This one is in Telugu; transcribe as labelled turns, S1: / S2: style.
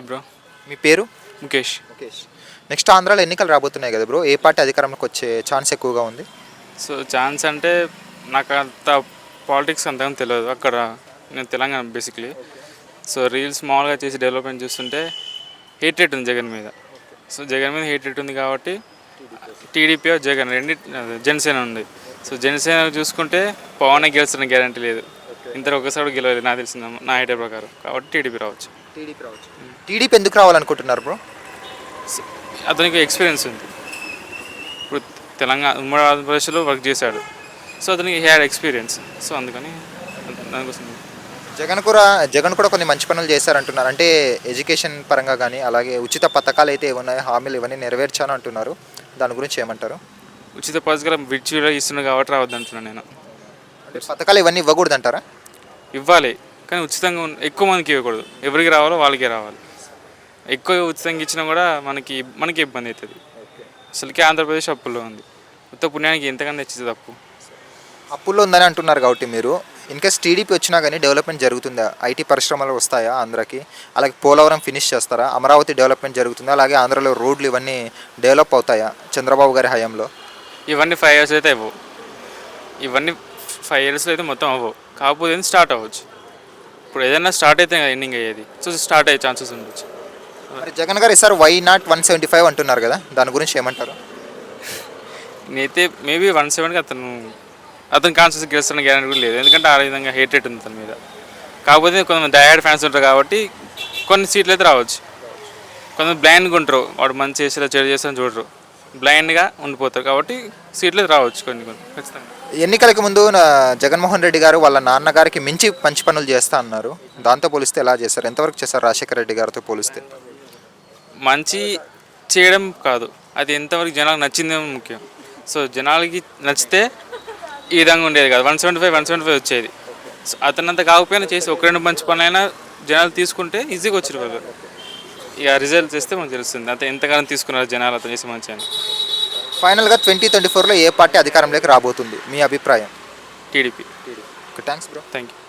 S1: Hi bro.
S2: మీ పేరు?
S1: ముఖేష్.
S2: ముఖేష్. నెక్స్ట్ ఆంధ్రాలో ఎన్నికలు రాబోతున్నాయి కదా బ్రో? ఏ పార్టీ అధికారంలోకి వచ్చే ఛాన్స్ ఎక్కువగా ఉంది?
S1: సో ఛాన్స్ అంటే నాకు అంత పాలిటిక్స్ అంతగా తెలియదు. అక్కడ నేను తెలంగాణ బేసిక్లీ సో రీల్స్ మామూలుగా చేసి డెవలప్మెంట్ చూస్తుంటే హేట్ రేట్ ఉంది జగన్ మీద. సో జగన్ మీద హేట్ రేట్ ఉంది కాబట్టి టీడీపీ జగన్ రెండు జనసేన ఉంది. సో జనసేన చూసుకుంటే పవన్ గెలుస్తున్న గ్యారంటీ లేదు. ఇంతలో ఒకసారి గెలవలేదు. నాకు తెలిసిన నా ఐడియా ప్రకారం. కాబట్టి టీడీపీ రావచ్చు.
S2: టీడీపీ రావచ్చు. టీడీపీ ఎందుకు రావాలనుకుంటున్నారు బ్రో?
S1: అతనికి ఎక్స్పీరియన్స్ ఉంది. ఇప్పుడు తెలంగాణ ఉమ్మడి ఆంధ్రప్రదేశ్లో వర్క్ చేశాడు. సో అతనికి హ్యాడ్ ఎక్స్పీరియన్స్ సో అందుకని దానికోసం.
S2: జగన్ కూడా జగన్ కూడా కొన్ని మంచి పనులు చేశారంటున్నారు. అంటే ఎడ్యుకేషన్ పరంగా కానీ అలాగే ఉచిత పథకాలు అయితే ఏమున్నాయో హామీలు ఇవన్నీ నెరవేర్చాను అంటున్నారు. దాని గురించి ఏమంటారు?
S1: ఉచిత పథకాలు విడిచిగా ఇస్తున్నాడు కాబట్టి రావద్దు అంటున్నాను నేను
S2: పథకాలు ఇవన్నీ ఇవ్వకూడదు అంటారా
S1: ఇవ్వాలి. కానీ ఉచితంగా ఎక్కువ మందికి ఇవ్వకూడదు. ఎవరికి రావాలో వాళ్ళకే రావాలి. ఎక్కువ ఉచితంగా ఇచ్చినా కూడా మనకి మనకి ఇబ్బంది అవుతుంది అసలుకే ఆంధ్రప్రదేశ్ అప్పుల్లో ఉంది. ఉత్త పుణ్యానికి ఎంతకన్నా తెచ్చింది తప్పు
S2: అప్పుల్లో ఉందని అంటున్నారు కాబట్టి మీరు. ఇన్ కేస్ టీడీపీ వచ్చినా కానీ డెవలప్మెంట్ జరుగుతుందా? ఐటీ పరిశ్రమలు వస్తాయా ఆంధ్రాకి? అలాగే పోలవరం ఫినిష్ చేస్తారా? అమరావతి డెవలప్మెంట్ జరుగుతుందా? అలాగే ఆంధ్రాలో రోడ్లు ఇవన్నీ డెవలప్ అవుతాయా? చంద్రబాబు గారి హయాంలో?
S1: ఇవన్నీ ఫైవ్ ఇయర్స్ అయితే అవ్వవు. ఇవన్నీ ఫైవ్ ఇయర్స్లో అయితే మొత్తం అవ్వవు. కాకపోతే స్టార్ట్ అవ్వచ్చు. ఇప్పుడు ఏదైనా స్టార్ట్ అయితే ఎండింగ్ అయ్యేది. సో స్టార్ట్ అయ్యే ఛాన్సెస్ ఉండొచ్చు.
S2: మరి జగన్ గారు ఈసారి why not one seventy five అంటున్నారు కదా దాని గురించి ఏమంటారు?
S1: నేనైతే మేబీ వన్ సెవెన్కి అతను అతను కాన్సెస్ గెలుస్తున్న గ్యారెంటీ కూడా లేదు. ఎందుకంటే ఆ విధంగా హేట్ రేట్ ఉంది అతని మీద. కాకపోతే కొంతమంది డయాడ్ ఫ్యాన్స్ ఉంటారు కాబట్టి కొన్ని సీట్లు అయితే రావచ్చు. కొంతమంది బ్లైండ్గా ఉంటారు. వాడు మంచి చేసేలా చెడు చేస్తాను చూడరు. బ్లైండ్గా ఉండిపోతారు కాబట్టి సీట్లు రావచ్చు కొన్ని కొన్ని ఖచ్చితంగా.
S2: ఎన్నికలకు ముందు నా జగన్మోహన్ రెడ్డి గారు వాళ్ళ నాన్నగారికి మించి మంచి పనులు చేస్తా అన్నారు. దాంతో పోలిస్తే ఎలా చేశారు? ఎంతవరకు చేశారు రాజశేఖర రెడ్డి గారితో పోలిస్తే?
S1: మంచి చేయడం కాదు. అది ఎంతవరకు జనాలకు నచ్చిందేమో ముఖ్యం. సో జనాలకి నచ్చితే ఈ విధంగా ఉండేది కాదు. One seventy five one seventy five వచ్చేది. సో అతనంత కాకపోయినా చేసి ఒక రెండు మంచి పనులైనా జనాలు తీసుకుంటే ఈజీగా వచ్చారు వాళ్ళు. ఇక రిజల్ట్ చేస్తే మనకు తెలుస్తుంది. అంత ఎంతగానో తీసుకున్నారు జనాలు అతను చేసి మంచి అని.
S2: ఫైనల్గా ట్వంటీ ట్వంటీ ఫోర్లో ఏ పార్టీ అధికారంలోకి రాబోతుంది? మీ అభిప్రాయం?
S1: TDP.
S2: Thanks bro
S1: thank you